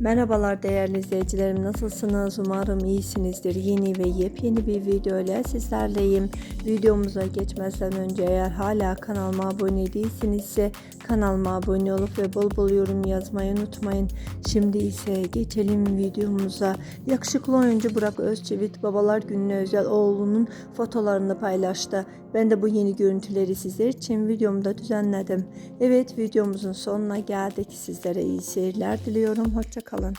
Merhabalar değerli izleyicilerim. Nasılsınız? Umarım iyisinizdir. Yeni ve yepyeni bir video ile sizlerleyim. Videomuza geçmezden önce eğer hala kanalıma abone değilsinizse kanalıma abone olup ve bol bol yorum yazmayı unutmayın. Şimdi ise geçelim videomuza. Yakışıklı oyuncu Burak Özçivit babalar gününe özel oğlunun fotolarını paylaştı. Ben de bu yeni görüntüleri sizler için videomda düzenledim. Evet videomuzun sonuna geldik. Sizlere iyi seyirler diliyorum. Hoşçakalın kalın.